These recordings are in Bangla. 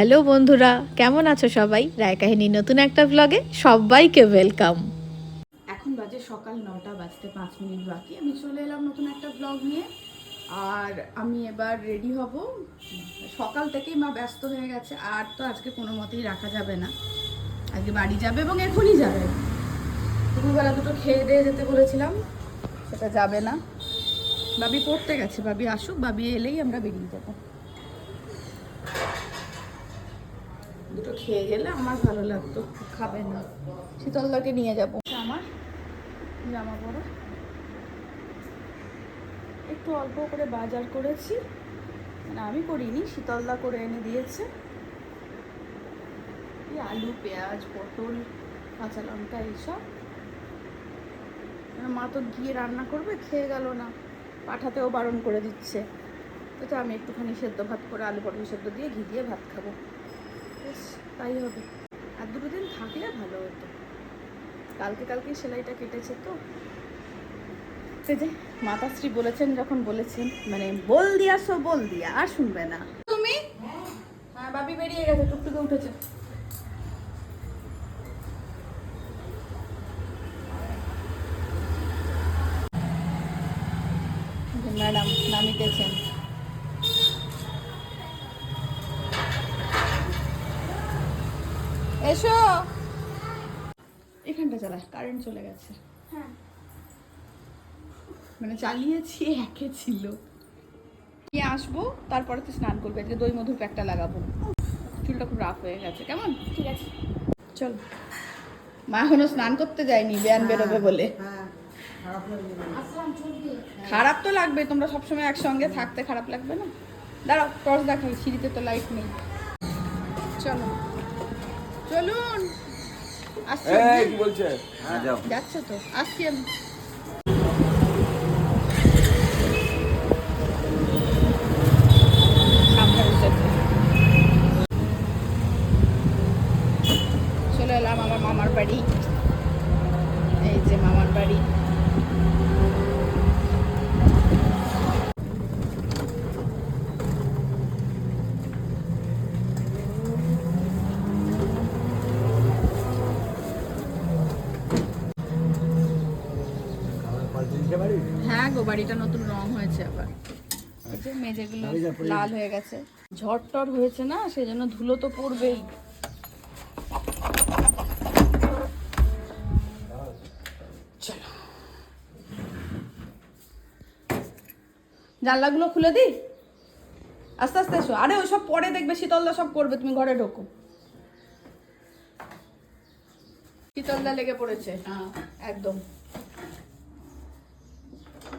হ্যালো বন্ধুরা, কেমন আছো সবাই? রায় কাহিনীর নতুন একটা ব্লগে সবাইকে ওয়েলকাম এখন বাজে সকাল নটা বাজতে পাঁচ মিনিট বাকি। আমি চলে এলাম নতুন একটা ব্লগ নিয়ে। আর আমি এবার রেডি হব। সকাল থেকেই মা ব্যস্ত হয়ে গেছে। আর তো আজকে কোনো মতেই রাখা যাবে না। আজকে বাড়ি যাবে এবং এখনই যাবে। দুপুরবেলা দুটো খেয়ে দিয়ে যেতে বলেছিলাম। সেটা যাবে না। বাবি পড়তে গেছে। বাবি আসুক। বাবি এলেই আমরা বেরিয়ে যাব। দুটো খেয়ে গেলে আমার ভালো লাগতো, খাবে না। শীতলদাকে নিয়ে যাব। আমার জামা পরো একটু অল্প করে বাজার করেছি। মানে আমি করিনি, শীতলদা করে এনে দিয়েছে। এই আলু, পেঁয়াজ, পটল, কাঁচা লঙ্কা, এইসব। মানে মা তো গিয়ে রান্না করবে, খেয়ে গেল না। পাঠাতেও বারণ করে দিচ্ছে। তো আমি একটুখানি সেদ্ধ ভাত করে, আলু পটল সেদ্ধ দিয়ে, ঘি দিয়ে ভাত খাব। বেশ, তাই হবে। আর দুটো দিন থাকলে ভালো হতো। কালকে কালকে সেলাইটা কেটেছে তো। সে যে মাতাশ্রী বলেছেন, যখন বলেছেন মানে বল দিয়া সো বল দিয়া, আর শুনবে না। তুমি? হ্যাঁ বাবি বেরিয়ে গেছে, টুকটুকে উঠেছে। ম্যাডাম, নামিতেছেন। এসো। এখানটা চালা কারেন্ট চলে গেছে। মানে চালিয়েছি একে ছিল। নিয়ে আসব তারপরে তো স্নান করবে আজকে দই মধুর প্যাকটা লাগাবো। চুলটা খুব রাফ হয়ে গেছে কেমন? ঠিক আছে। চল। মা এখনও স্নান করতে যায়নি ব্যান বেরোবে বলে। খারাপ তো লাগবে তোমরা সবসময় একসঙ্গে থাকতে খারাপ লাগবে না। দাঁড়াও টর্চ দেখাই সিঁড়িতে তো লাইট নেই। চলো। চলুন। আসছি। বলছে? হ্যাঁ যাচ্ছে তো? আসছি আমি সামনে উঠেছে। চলে এলাম আমার মামার বাড়ি এই যে মামার বাড়ি হ্যাঁ গো বাড়িটা নতুন রং হয়েছে আবার। এই যে মেঝেগুলো লাল হয়ে গেছে। ঝড় টর হয়েছে না সেই জন্য ধুলো তো পড়বেই। জানলাগুলো খুলে দিই? আস্তে আস্তে এসো। আরে ওইসব পরে দেখবে শীতলদা সব করবে তুমি ঘরে ঢোকো। শীতলদা লেগে পড়েছে? হ্যাঁ। একদম।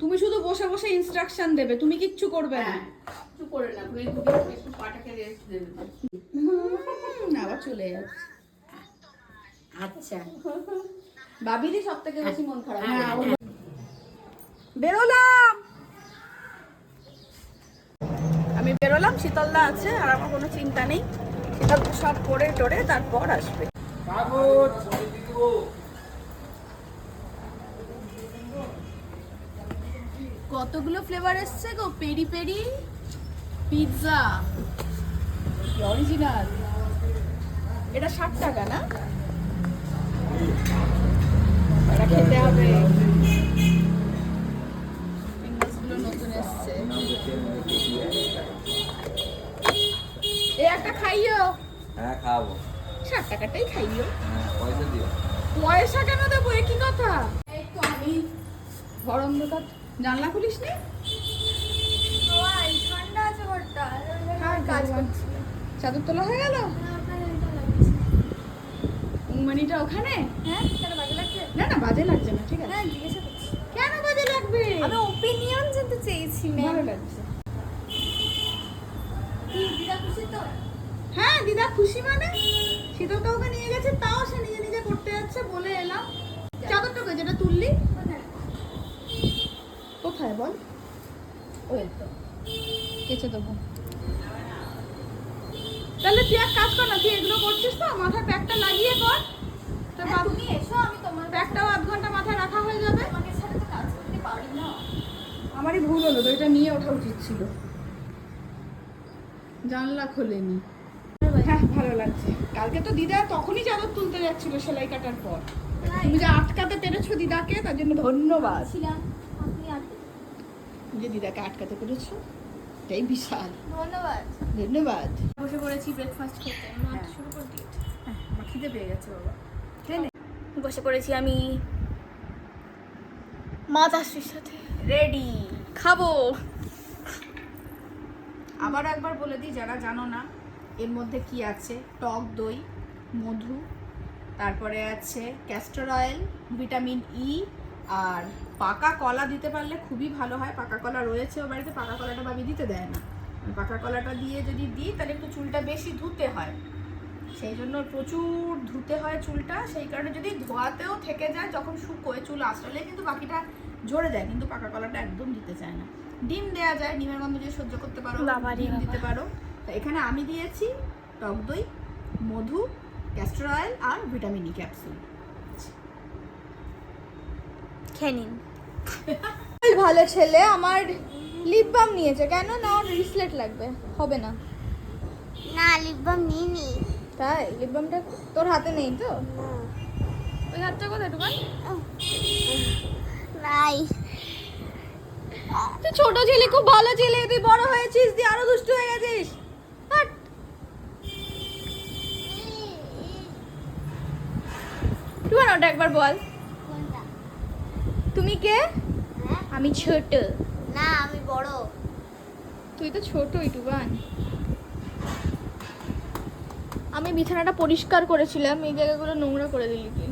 তুমি শুধু বসে বসে ইনস্ট্রাকশন দেবে তুমি কিচ্ছু করবে না। একটু করে না তুমি একটু একটু পাটাকে রেস্ট দেবে। হুম, আবার চলে যাচ্ছে। আচ্ছা। বাবিরই সব থেকে বেশি মন খারাপ। হ্যাঁ, বেরোলাম। আমি বেরোলাম শীতলদা আছে আর আমার কোনো চিন্তা নেই। শীতল সব করে টোরে তারপর আসবে। কতগুলো ফ্লেভার এসছে গো? পেরি পেরি পিৎজা অরিজিনাল এটা ষাট টাকা না? এটা খেতে হবে। ফিঙ্গার্সগুলো নতুন এসছে। এ একটা খাইও হ্যাঁ খাব। ষাট টাকাটাই খাইও হ্যাঁ পয়সা দিও। পয়সা কেন দেবো? একই কথা? এই তো আমি ঘর অন্ধকার জানলা খুলিস নি হ্যাঁ। চাদর তোলা হয়ে গেল? ওখানে হ্যাঁ কেন বাজে লাগছে? না না বাজে লাগছে না ঠিক আছে। হ্যাঁ কেন বাজে লাগবে? আমি ওপিনিয়ন জানতে চেয়েছি ভালো লাগছে। দিদা খুশি তো? হ্যাঁ দিদা খুশি মানে? শীতল তো ওকে নিয়ে গেছে তাও সে নিজে নিজে করতে যাচ্ছে বলে এলাম। চাদরটাকে যেটা তুললি? কোথায়? বল? ওই তো কেচে দেবো। তাহলে তুই এক কাজ কর না তুই এগুলো করছিস তো মাথায় প্যাকটা লাগিয়ে কর। হ্যাঁ, তুমি এসো আমি তোমার প্যাকটাও আধ ঘণ্টা মাথায় রাখা হয়ে যাবে। তোমাকে সাথে তো কাজ করতে পারি না। আমারই ভুল হলো তো এটা নিয়ে ওঠা উচিত ছিল। জানলা খোলেনি। হ্যাঁ ভালো লাগছে। কালকে তো দিদা তখনই চাদর তুলতে যাচ্ছিল সেলাই কাটার পর। তুমি যে আটকাতে পেরেছ দিদাকে তার জন্য ধন্যবাদ। ছিলাম। যে দিদাকে আটকাতে পেরেছ এটাই বিশাল। ধন্যবাদ। ধন্যবাদ। বসে পড়েছি ব্রেকফাস্ট খেতে মা হ্যাঁ। শুরু করে দিয়েছে। হ্যাঁ খিদে পেয়ে গেছে বাবা। বসে পড়েছি আমি মাতাশ্রীর সাথে। রেডি খাব। আবার একবার বলে দিই যারা জানো না এর মধ্যে কি আছে? টক দই মধু তারপরে আছে ক্যাস্টর অয়েল ভিটামিন ই আর পাকা কলা দিতে পারলে খুবই ভালো হয়। পাকা কলা রয়েছে ও বাড়িতে পাকা কলাটা ভাবি দিতে দেয় না। পাকা কলাটা দিয়ে যদি দিই তাহলে একটু চুলটা বেশি ধুতে হয়। সেই জন্য প্রচুর ধুতে হয় চুলটা। সেই কারণে যদি ধোয়াতেও থেকে যায় যখন শুকোয় চুল আঁচড়ালে কিন্তু বাকিটা ঝরে যায়। কিন্তু পাকা কলাটা একদম দিতে চায় না। ডিম দেওয়া যায় ডিমের গন্ধ যদি সহ্য করতে পারো ডিম দিতে পারো। তো এখানে আমি দিয়েছি টক দই মধু ক্যাস্টর অয়েল আর ভিটামিন ই ক্যাপসুল খেয়ে নিন। ভালো ছেলে আমার লিপ বাম নিয়েছে। কেন? না ওর রিসলেট লাগবে। হবে না। না লিপ লিপবাম নিইনি। তাই? লিপ বামটা তোর হাতে নেই তো? ওই হাতটা কোথায় দোকান নাই। তুই ছোট ছেলে খুব ভালো ছেলে। তুই বড় হয়েছিস তুই আরও দুষ্টু হয়ে গেছিস। টুবান ওটা একবার বল। তুমি কে? হ্যাঁ? আমি ছোট। না আমি বড়। তুই তো ছোটই টুবান। আমি বিছানাটা পরিষ্কার করেছিলাম এই জায়গাগুলো নোংরা করে দিলি তুই।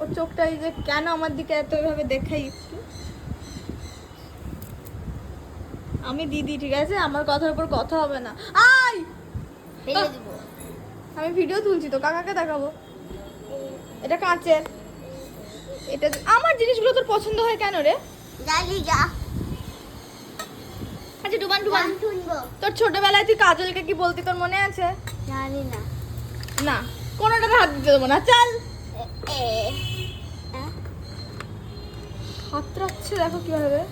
ওর চোখটা এই যে কেন আমার দিকে এত এভাবে দেখাই একটু আমি দিদি ঠিক আছে? আমার কথার উপর কথা হবে না। আই ফেলে দিব। আমি ভিডিও তুলছি তো কাকাকে দেখাবো। এটা কাঁচের। এটা আমার জিনিসগুলো তোর পছন্দ হয় কেন রে? জানি যা। আচ্ছা ডুবান ডুবান। তোর ছোটবেলায় তুই কাজলকে কি বলতি তোর মনে আছে? জানি না। না কোনোটাতে হাত দিতে দেবো না। চাল। এ, এ, হ্যাঁ? হাত রাখছে দেখো কীভাবে।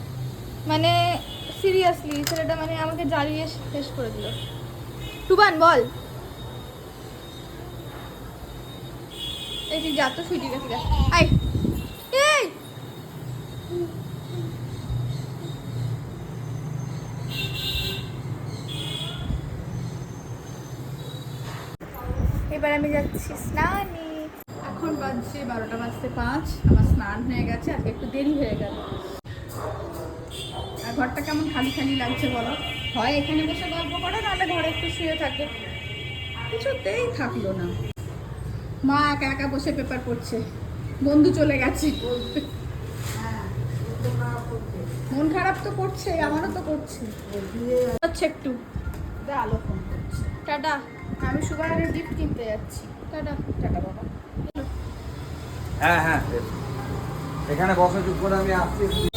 মানে সিরিয়াসলি ছেলেটা মানে আমাকে জ্বালিয়ে শেষ করে দিল। টুবান বল। এই তুই যা তো ঠিক যা। আয়। এবার আমি যাচ্ছি স্নানে। এখন বাজছে বারোটা বাজতে পাঁচ আমার স্নান হয়ে গেছে আজকে একটু দেরি হয়ে গেল। আর ঘরটা কেমন খালি খালি লাগছে বলো? হয় এখানে বসে গল্প করে নাহলে ঘরে একটু শুয়ে থাকে কিছুতেই থাকল না। মা একা একা বসে পেপার পড়ছে। বন্ধু চলে গেছে। মন খারাপ তো করছে আমারও তো করছে। হচ্ছে একটু। দা আলো ফোন করছে। টাটা। আমি সুগারের গিফট কিনতে যাচ্ছি। টাটা। টাটা বাবা। হ্যাঁ হ্যাঁ বেশ। এখানে বসে চুপ করে আমি আসছি।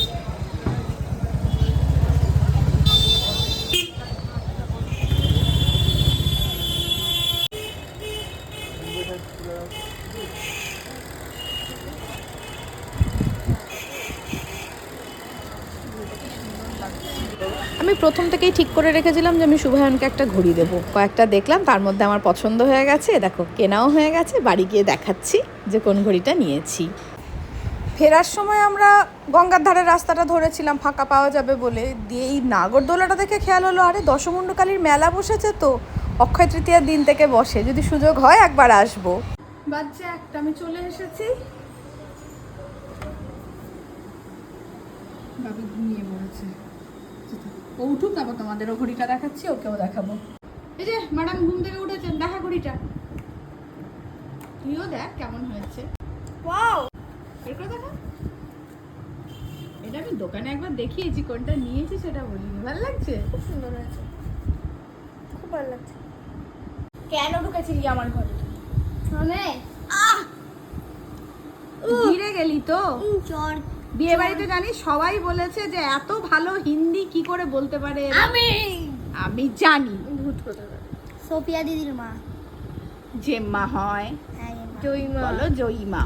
প্রথম থেকেই ঠিক করে রেখেছিলাম যে আমি শুভায়নকে একটা ঘড়ি দেবো। কয়েকটা দেখলাম, তার মধ্যে আমার পছন্দ হয়ে গেছে, দেখো, কেনাও হয়ে গেছে, বাড়ি গিয়ে দেখাচ্ছি যে কোন ঘড়িটা নিয়েছি। ফেরার সময় আমরা গঙ্গার ধারের রাস্তাটা ধরেছিলাম, ফাঁকা পাওয়া যাবে বলে। দিয়ে এই নাগরদোলাটা দেখে খেয়াল হলো, আরে দশমুণ্ডকালীর মেলা বসেছে তো, অক্ষয় তৃতীয়ার দিন থেকে বসে, যদি সুযোগ হয় একবার আসব। বাচ্চা একটা, আমি চলে এসেছি। বাবু ঘুমিয়ে পড়েছে। ও উঠুক তারপর তোমাদের ও ঘড়িটা দেখাচ্ছি ওকেও দেখাবো। এই যে ম্যাডাম ঘুম থেকে উঠেছেন দেখা ঘড়িটা। তুইও দেখ কেমন হয়েছে। ওয়াও বের করে দেখা। এটা আমি দোকানে একবার দেখিয়েছি কোনটা নিয়েছি সেটা বলিনি। ভালো লাগছে? খুব সুন্দর হয়েছে। খুব ভালো লাগছে। কেন ঢুকেছিলি আমার ঘরে? শোনে। ঘিরে গেলি তো। চর বিয়ে বাড়িতে জানিস সবাই বলেছে যে এত ভালো হিন্দি কি করে বলতে পারে আমি! আমি জানি। ভূত সোফিয়া দিদির মা। জেম্মা হয়। হ্যাঁ জয়মা। বলো জয়িমা।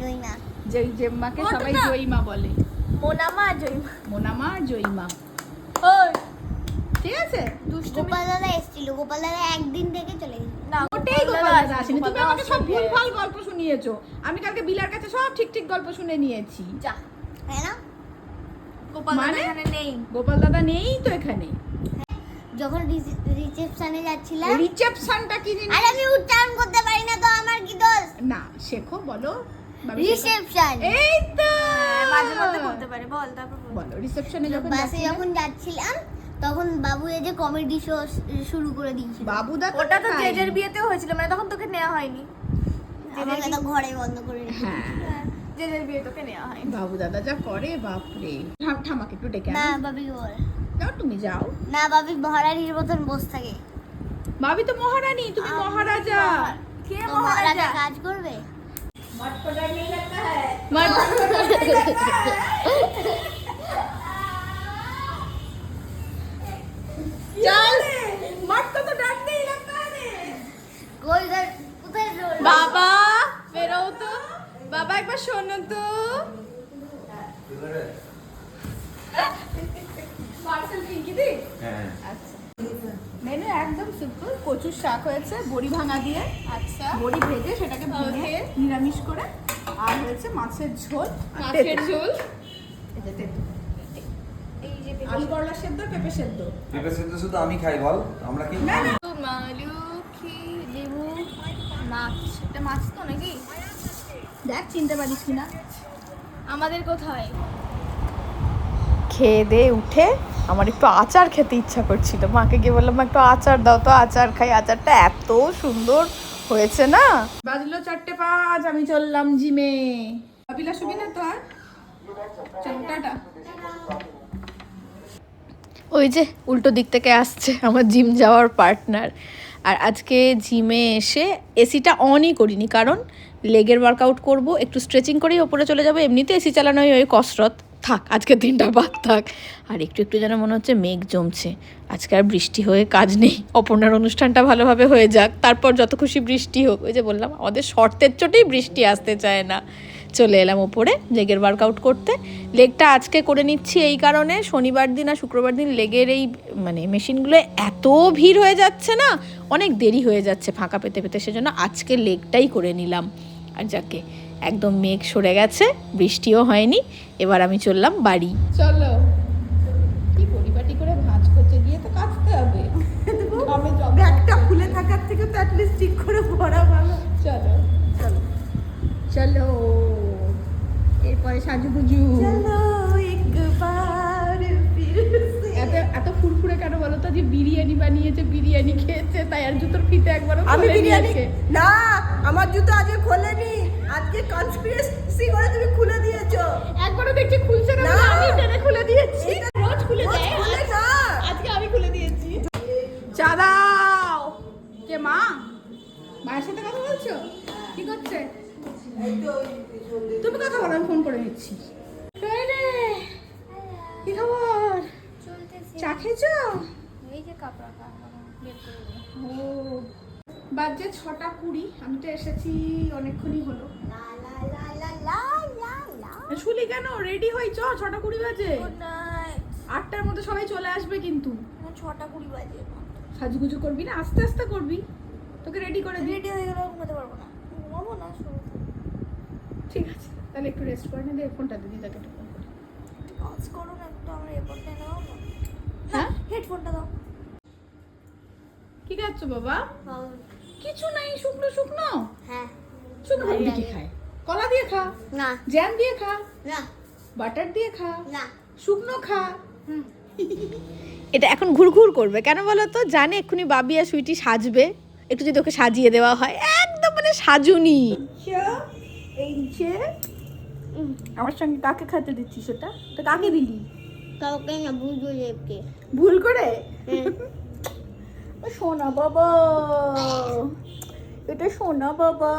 জয়মা। জয় জেম্মাকে সবাই। জয়িমা বলে। মোনামা জয়মা। মোনামা জয়িমা। ওই। ঠিক আছে? গোপাল দাদা এসেছিল। গোপাল দাদা একদিন থেকে চলে গেছে। না ওটাই গোপাল দাদা আসেনি। তুমি আমাকে সব ভুলভাল গল্প শুনিয়েছো। আমি কালকে বিলার কাছে সব ঠিক ঠিক গল্প শুনে নিয়েছি। যা। তাই না? গোপাল দাদা মানে? এখানে নেই। গোপাল দাদা নেই তো এখানে। যখন রিসেপশনে যাচ্ছিলাম রিসেপশনটা কি জিনিস? আর আমি উচ্চারণ করতে পারি না তো আমার কি দোষ? না শেখো বলো। রিসেপশন। এই তো! হ্যাঁ, মাঝে মধ্যে বলতে পারে বল তারপর বলো। রিসেপশনে যখন বাসে যখন যাচ্ছিলাম তখন বাবু এই যে কমেডি শো শুরু করে দিয়েছিল। বাবুদা তো ওটা তো। জেজের বিয়েতেও হয়েছিল মানে তখন তোকে নেওয়া হয়নি। আমাকে তো ঘরে বন্ধ করে হ্যাঁ। জেজের বিয়ে তোকে নেওয়া হয়নি বাবু দাদা যা করে বাপরে। ঠামাকে একটু ডেকে না বাবি বল যাও তুমি যাও। না বাবি ভরারির মতন বসে থাকে। ভাবি তো মহারানী তুমি মহারাজা। কে মহারাজা? কাজ করবে? চল। মাঠ তো ডাক নেই লাগতা কই ধর বাবা বেরো তো। বাবা একবার শোনো তো। হ্যাঁ। আচ্ছা। মেনু একদম সিম্পল কচুর শাক হয়েছে বড়ি ভাঙা দিয়ে। আচ্ছা। বড়ি ভেজে সেটাকে ভেঙে নিরামিষ করে আর হয়েছে মাছের ঝোল মাছের ঝোল। আলু করলা সেদ্ধ পেঁপে সেদ্ধ? পেঁপে সেদ্ধ শুধু আমি খাই বল। আমরা কি না না। মালুখি লেবু মাছ। এটা মাছ তো নাকি? দেখ চিনতে পারিস কিনা। আমাদের কোথায়? খেয়ে দিয়ে উঠে। আমার একটু আচার খেতে ইচ্ছা করছিল। মাকে গিয়ে বললাম একটু আচার দাও তো আচার খাই। আচারটা এত সুন্দর হয়েছে না? বাজলো চারটে পাঁচ আমি চললাম জিমে। ভাবিলা শুবি না তো আর? চল টাটা। ওই যে উল্টো দিক থেকে আসছে আমার জিম যাওয়ার পার্টনার। আর আজকে জিমে এসে এসিটা অনই করিনি। কারণ লেগের ওয়ার্কআউট করব, একটু স্ট্রেচিং করেই ওপরে চলে যাব, এমনিতে এসি চালানোই ওই কসরত। থাক আজকে দিনটা বাদ থাক। আর একটু একটু যেন মনে হচ্ছে মেঘ জমছে। আজকে আর বৃষ্টি হয়ে কাজ নেই। অপর্ণার অনুষ্ঠানটা ভালোভাবে হয়ে যাক। তারপর যত খুশি বৃষ্টি হোক। ওই যে বললাম, আমাদের শর্তের চোটেই বৃষ্টি আসতে চায় না। চলে এলাম ওপরে, লেগের ওয়ার্কআউট করতে। লেগটা আজকে করে নিচ্ছি এই কারণে, শনিবার দিন আর শুক্রবার দিন লেগের এই মানে মেশিনগুলো এত ভিড় হয়ে যাচ্ছে না, অনেক দেরি হয়ে যাচ্ছে ফাঁকা পেতে পেতে। সেজন্য আজকে লেগটাই করে নিলাম। আর যাকে একদম মেঘ সরে গেছে বৃষ্টিও হয়নি এবার আমি চললাম বাড়ি। চলো। কি পরিপাটি করে ভাঁজ করতে গিয়ে তো কাচতে হবে। আমি ব্যাগটা খুলে থাকার থেকে তো অ্যাটলিস্ট ঠিক করে পড়া ভালো। চলো। চলো। চলো। এরপরে সাজুগুজু। চলো। কেন যে বিরিয়ানি বানিয়েছে বিরিয়ানি খেয়েছে তাই আর জুতোর ফিতে একবারও আমি বিরিয়ানি। না আমার জুতো আজকে খোলেনি। আজকে কনস্পিরেসি করে তুমি খুলে দিয়েছ। একবারও দেখছি খুলছে না। আমি টেনে খুলে দিয়েছি। রোজ খুলে দেয় আজকে আমি খুলে দিয়েছি। চা দাও। কে মা? মায়ের সাথে কথা বলছো? কি করছে? তুমি কথা বলো আমি ফোন করে নিচ্ছি বাজে ছটা কুড়ি আমি তো এসেছি অনেকক্ষণই হলো। শুলি কেন? রেডি হই চ ছটা কুড়ি বাজে। আটটার মধ্যে সবাই চলে আসবে কিন্তু। ছটা কুড়ি বাজে। সাজুগুজু করবি না? আস্তে আস্তে করবি। তোকে রেডি করে দিই। রেডি হয়ে গেলে ঘুমাতে পারব না। ঘুমাবো না ঠিক আছে তাহলে একটু রেস্ট করে নে দে ফোনটা দিদি তাকে একটু ফোন করি। কাজ করো না একটু আমার এয়ারপোর্টে নাও। হ্যাঁ? হেডফোনটা দাও। কি খাচ্ছ বাবা? কিছু নাই শুকনো শুকনো। হ্যাঁ। শুকনো রুটি কি খায়? কলা দিয়ে খা। না। জ্যাম দিয়ে খা। না। বাটার দিয়ে খা। না। শুকনো খা। এটা এখন ঘুরঘুর করবে। কেন বলো তো? জানে এক্ষুনি বাবি আর সুইটি সাজবে। একটু যদি ওকে সাজিয়ে দেওয়া হয়। একদম মানে সাজুনি। এই যে আমার সঙ্গে কাকে খেতে দিচ্ছিস ওটা তো কাকে দিলি? কাউকে না বুঝব দেবকে। ভুল করে? হ্যাঁ। সোনা বাবা। এটা সোনা বাবা।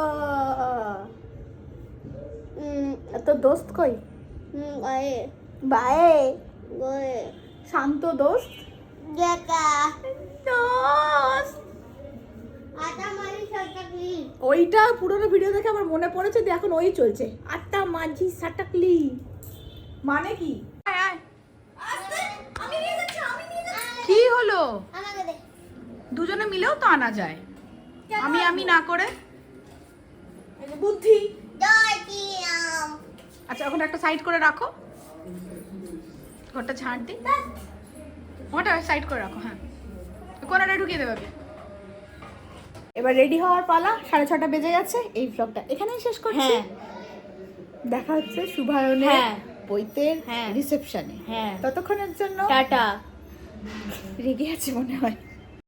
এত দোস্ত কই? গায়ে বায়ে। গায়ে শান্ত দোস্ত? দেখা দোস্ত। ওইটা পুরোনো ভিডিও দেখে আমার মনে পড়েছে যে এখন ওই চলছে। আটটা মাঝি সাটাকলি। মানে কি? কি হলো? দুজনে মিলেও তো আনা যায়। আমি আমি না করে? বুদ্ধি। আচ্ছা ওখানে একটা সাইড করে রাখো। ঘরটা ঝাঁট দিই। ওটা সাইড করে রাখো হ্যাঁ। কোনাটা ঢুকিয়ে দেবে এবার রেডি হওয়ার পালা সাড়ে ছটা বেজে গেছে। এই ব্লগটা এখানেই শেষ করছি। হ্যাঁ। দেখা হচ্ছে শুভায়নের হ্যাঁ। বইতের হ্যাঁ। রিসেপশনে হ্যাঁ। ততক্ষণের জন্য টাটা। রেগে আছে মনে হয়।